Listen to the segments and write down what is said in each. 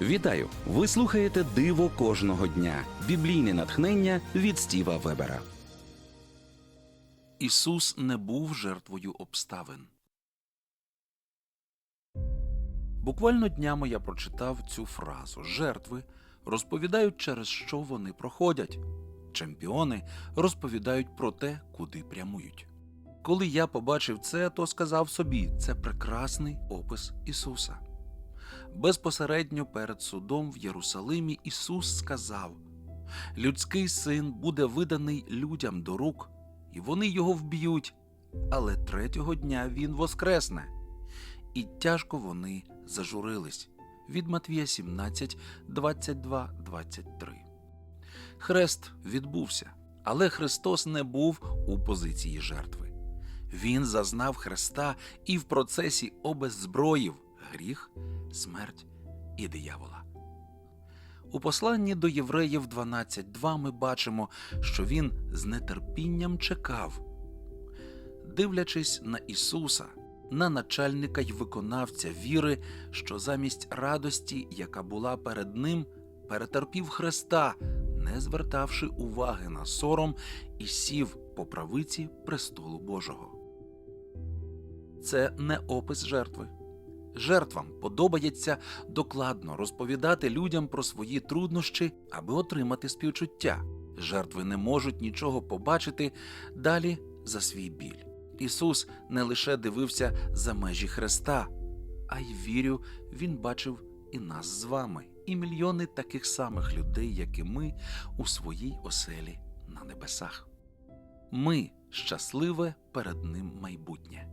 Вітаю! Ви слухаєте Диво кожного дня. Біблійне натхнення від Стіва Вебера. Ісус не був жертвою обставин. Буквально днями я прочитав цю фразу жертви розповідають, через що вони проходять. Чемпіони розповідають про те, куди прямують. Коли я побачив це, то сказав собі це прекрасний опис Ісуса. Безпосередньо перед судом в Єрусалимі Ісус сказав: Людський син буде виданий людям до рук, і вони його вб'ють, але третього дня він воскресне. І тяжко вони зажурились. Від Матвія 17, 22, 23. Хрест відбувся, але Христос не був у позиції жертви. Він зазнав хреста і в процесі обеззброїв гріх, смерть і диявола. У посланні до євреїв 12.2 ми бачимо, що він з нетерпінням чекав. Дивлячись на Ісуса, на начальника й виконавця віри, що замість радості, яка була перед ним, перетерпів Христа, не звертавши уваги на сором і сів по правиці престолу Божого. Це не опис жертви. Жертвам подобається докладно розповідати людям про свої труднощі, аби отримати співчуття. Жертви не можуть нічого побачити далі за свій біль. Ісус не лише дивився за межі Христа, а й вірю, Він бачив і нас з вами, і мільйони таких самих людей, як і ми, у своїй оселі на небесах. Ми щасливе перед Ним майбутнє.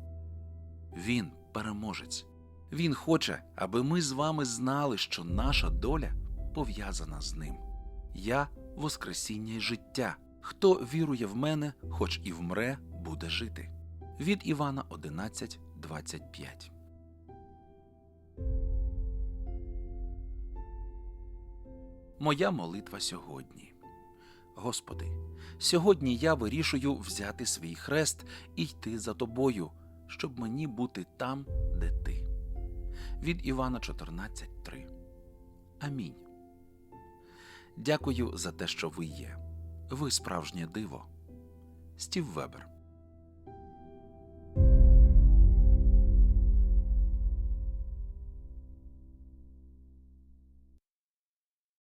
Він переможець. Він хоче, аби ми з вами знали, що наша доля пов'язана з ним. Я Воскресіння й життя. Хто вірує в мене, хоч і вмре, буде жити. Від Івана 11, 25. Моя молитва сьогодні. Господи, сьогодні я вирішую взяти свій хрест і йти за тобою, щоб мені бути там, де ти. Від Івана 14.3. Амінь. Дякую за те, що ви є. Ви справжнє диво. Стів Вебер